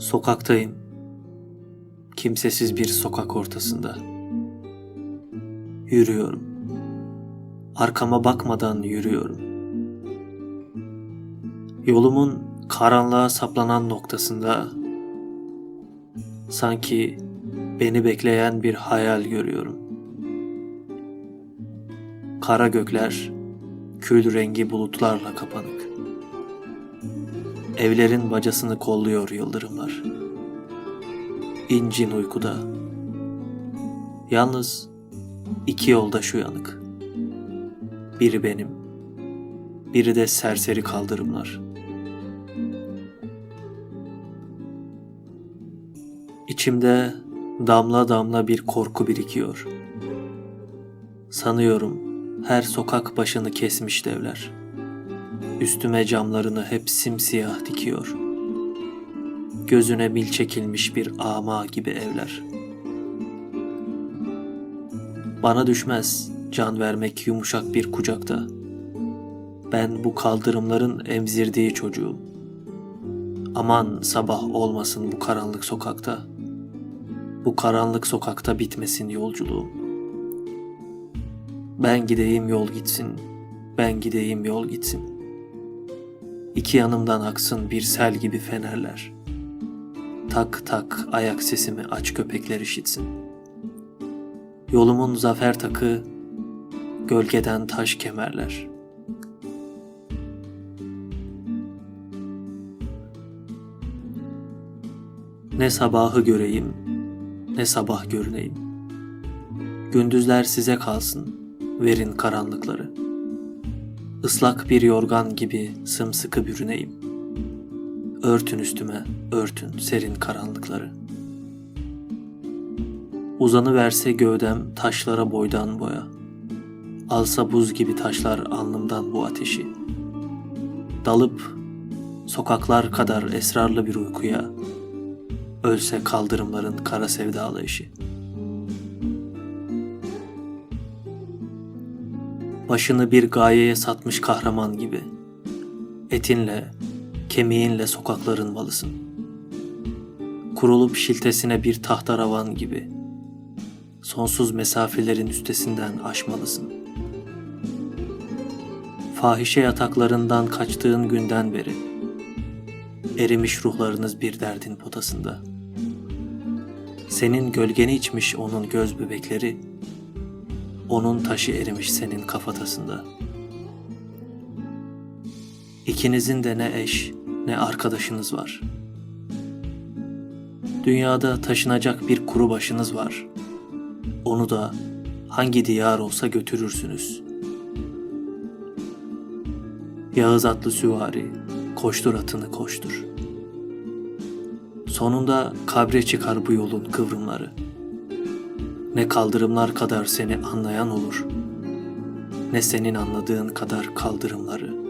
Sokaktayım. Kimsesiz bir sokak ortasında. Yürüyorum. Arkama bakmadan yürüyorum. Yolumun karanlığa saplanan noktasında sanki beni bekleyen bir hayal görüyorum. Kara gökler kül rengi bulutlarla kapanık. Evlerin bacasını kolluyor yıldırımlar. İncin uykuda. Yalnız iki yoldaş uyanık. Biri benim, biri de serseri kaldırımlar. İçimde damla damla bir korku birikiyor. Sanıyorum her sokak başını kesmiş devler. Üstüme camlarını hep simsiyah dikiyor. Gözüne mil çekilmiş bir ama gibi evler. Bana düşmez can vermek yumuşak bir kucakta. Ben bu kaldırımların emzirdiği çocuğum. Aman sabah olmasın bu karanlık sokakta. Bu karanlık sokakta bitmesin yolculuğum. Ben gideyim yol gitsin, ben gideyim yol gitsin. İki yanımdan aksın bir sel gibi fenerler. Tak tak ayak sesimi aç köpekler işitsin. Yolumun zafer takı, gölgeden taş kemerler. Ne sabahı göreyim, ne sabah görüneyim. Gündüzler size kalsın, verin karanlıkları. Islak bir yorgan gibi sımsıkı bürüneyim. Örtün üstüme, örtün serin karanlıkları. Uzanı verse gövdem taşlara boydan boya. Alsa buz gibi taşlar alnımdan bu ateşi. Dalıp sokaklar kadar esrarlı bir uykuya. Ölse kaldırımların kara sevdalı işi. Başını bir gayeye satmış kahraman gibi. Etinle, kemiğinle sokakların malısın. Kurulup şiltesine bir tahtaravan gibi. Sonsuz mesafelerin üstesinden aşmalısın. Fahişe yataklarından kaçtığın günden beri erimiş ruhlarınız bir derdin potasında. Senin gölgeni içmiş onun göz bebekleri, onun taşı erimiş senin kafatasında. İkinizin de ne eş ne arkadaşınız var. Dünyada taşınacak bir kuru başınız var. Onu da hangi diyar olsa götürürsünüz. Yağız atlı süvari, koştur atını koştur. Sonunda kabre çıkar bu yolun kıvrımları. Ne kaldırımlar kadar seni anlayan olur, ne senin anladığın kadar kaldırımları.